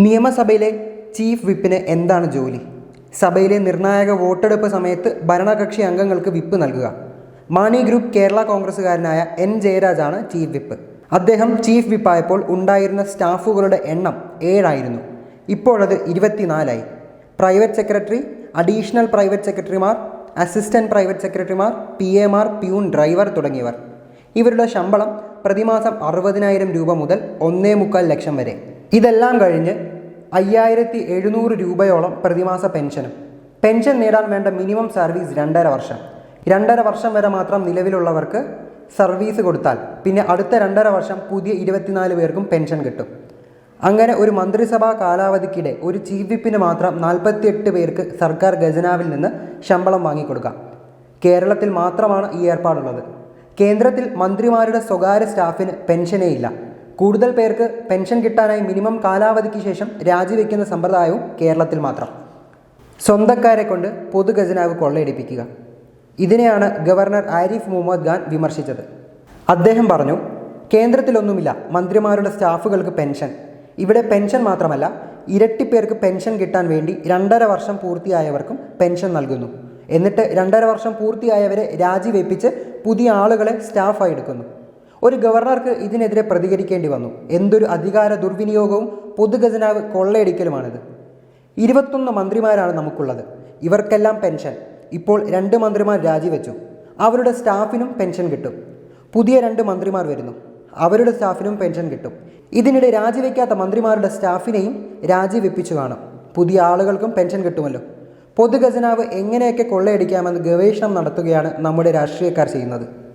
നിയമസഭയിലെ ചീഫ് വിപ്പിന് എന്താണ് ജോലി? സഭയിലെ നിർണായക വോട്ടെടുപ്പ് സമയത്ത് ഭരണകക്ഷി അംഗങ്ങൾക്ക് വിപ്പ് നൽകുക. മാണി ഗ്രൂപ്പ് കേരള കോൺഗ്രസ്സുകാരനായ എൻ ജയരാജാണ് ചീഫ് വിപ്പ്. അദ്ദേഹം ചീഫ് വിപ്പായപ്പോൾ ഉണ്ടായിരുന്ന സ്റ്റാഫുകളുടെ എണ്ണം ഏഴായിരുന്നു. ഇപ്പോഴത് ഇരുപത്തിനാലായി. പ്രൈവറ്റ് സെക്രട്ടറി അഡീഷണൽ പ്രൈവറ്റ് സെക്രട്ടറിമാർ അസിസ്റ്റന്റ് പ്രൈവറ്റ് സെക്രട്ടറിമാർ പി എമാർ പ്യൂൺ ഡ്രൈവർ തുടങ്ങിയവർ. ഇവരുടെ ശമ്പളം പ്രതിമാസം അറുപതിനായിരം രൂപ മുതൽ ഒന്നേ മുക്കാൽ ലക്ഷം വരെ. ഇതെല്ലാം കഴിഞ്ഞ് അയ്യായിരത്തി എഴുന്നൂറ് രൂപയോളം പ്രതിമാസ പെൻഷനും. പെൻഷൻ നേടാൻ വേണ്ട മിനിമം സർവീസ് രണ്ടര വർഷം. രണ്ടര വർഷം വരെ മാത്രം നിലവിലുള്ളവർക്ക് സർവീസ് കൊടുത്താൽ പിന്നെ അടുത്ത രണ്ടര വർഷം പുതിയ ഇരുപത്തിനാല് പേർക്കും പെൻഷൻ കിട്ടും. അങ്ങനെ ഒരു മന്ത്രിസഭാ കാലാവധിക്കിടെ ഒരു ചീഫ് വിപ്പിന് മാത്രം നാൽപ്പത്തിയെട്ട് പേർക്ക് സർക്കാർ ഖജനാവിൽ നിന്ന് ശമ്പളം വാങ്ങിക്കൊടുക്കാം. കേരളത്തിൽ മാത്രമാണ് ഈ ഏർപ്പാടുള്ളത്. കേന്ദ്രത്തിൽ മന്ത്രിമാരുടെ സ്വകാര്യ സ്റ്റാഫിന് പെൻഷനേ ഇല്ല. കൂടുതൽ പേർക്ക് പെൻഷൻ കിട്ടാനായി മിനിമം കാലാവധിക്ക് ശേഷം രാജിവെക്കുന്ന സമ്പ്രദായവും കേരളത്തിൽ മാത്രം. സ്വന്തക്കാരെ കൊണ്ട് പൊതുഖജനാവ് കൊള്ളയടിപ്പിക്കുക. ഇതിനെയാണ് ഗവർണർ ആരിഫ് മുഹമ്മദ് ഖാൻ വിമർശിച്ചത്. അദ്ദേഹം പറഞ്ഞു കേന്ദ്രത്തിലൊന്നുമില്ല. മന്ത്രിമാരുടെ സ്റ്റാഫുകൾക്ക് പെൻഷൻ. ഇവിടെ പെൻഷൻ മാത്രമല്ല ഇരട്ടി പേർക്ക് പെൻഷൻ കിട്ടാൻ വേണ്ടി രണ്ടര വർഷം പൂർത്തിയായവർക്കും പെൻഷൻ നൽകുന്നു. എന്നിട്ട് രണ്ടര വർഷം പൂർത്തിയായവരെ രാജിവെപ്പിച്ച് പുതിയ ആളുകളെ സ്റ്റാഫായി എടുക്കുന്നു. ഒരു ഗവർണർക്ക് ഇതിനെതിരെ പ്രതികരിക്കേണ്ടി വന്നു. എന്തൊരു അധികാര ദുർവിനിയോഗവും പൊതുഖജനാവ് കൊള്ളയടിക്കലുമാണിത്. ഇരുപത്തൊന്ന് മന്ത്രിമാരാണ് നമുക്കുള്ളത്. ഇവർക്കെല്ലാം പെൻഷൻ. ഇപ്പോൾ രണ്ട് മന്ത്രിമാർ രാജിവെച്ചു. അവരുടെ സ്റ്റാഫിനും പെൻഷൻ കിട്ടും. പുതിയ രണ്ട് മന്ത്രിമാർ വരുന്നു. അവരുടെ സ്റ്റാഫിനും പെൻഷൻ കിട്ടും. ഇതിനിടെ രാജിവെക്കാത്ത മന്ത്രിമാരുടെ സ്റ്റാഫിനെയും രാജിവെപ്പിച്ചു കാണും. പുതിയ ആളുകൾക്കും പെൻഷൻ കിട്ടുമല്ലോ. പൊതുഖജനാവ് എങ്ങനെയൊക്കെ കൊള്ളയടിക്കാമെന്ന് ഗവേഷണം നടത്തുകയാണ് നമ്മുടെ രാഷ്ട്രീയക്കാർ ചെയ്യുന്നത്.